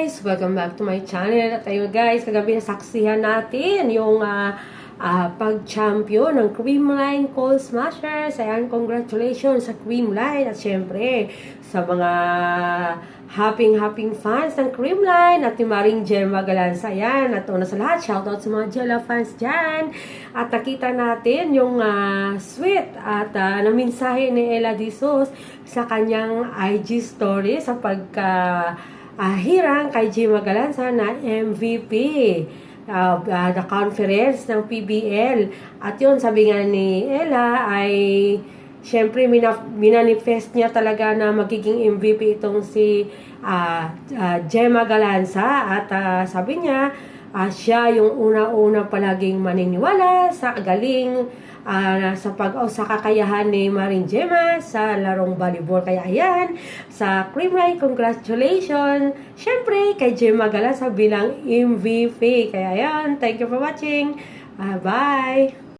guys! Welcome back to my channel. At ayun guys, kagabi nasaksihan natin yung ah, ah, pag-champion ng Creamline Cold Smashers. Ayan, congratulations sa Creamline. At syempre, sa mga happy-happy fans ng Creamline at ni Maring Gemma Galanza. Ayan, at una sa lahat, shoutout sa mga Jella fans dyan. At nakita natin yung ah, sweet at uh, naminsahe ni Ella Disos sa kanyang IG story sa pagka ah, hirang kay Gemma Galanza na MVP uh, uh, the conference ng PBL. At yun, sabi nga ni Ella ay Siyempre, mina- minanifest niya talaga na magiging MVP itong si ah, ah, Gemma Galanza. At ah, sabi niya, ah, siya yung una-una palaging maniniwala sa galing ah, sa pag o sa kakayahan ni Maring Gemma sa larong volleyball. Kaya ayan, sa Creamline, congratulations! Siyempre, kay Gemma Galanza bilang MVP. Kaya ayan, thank you for watching. Ah, bye!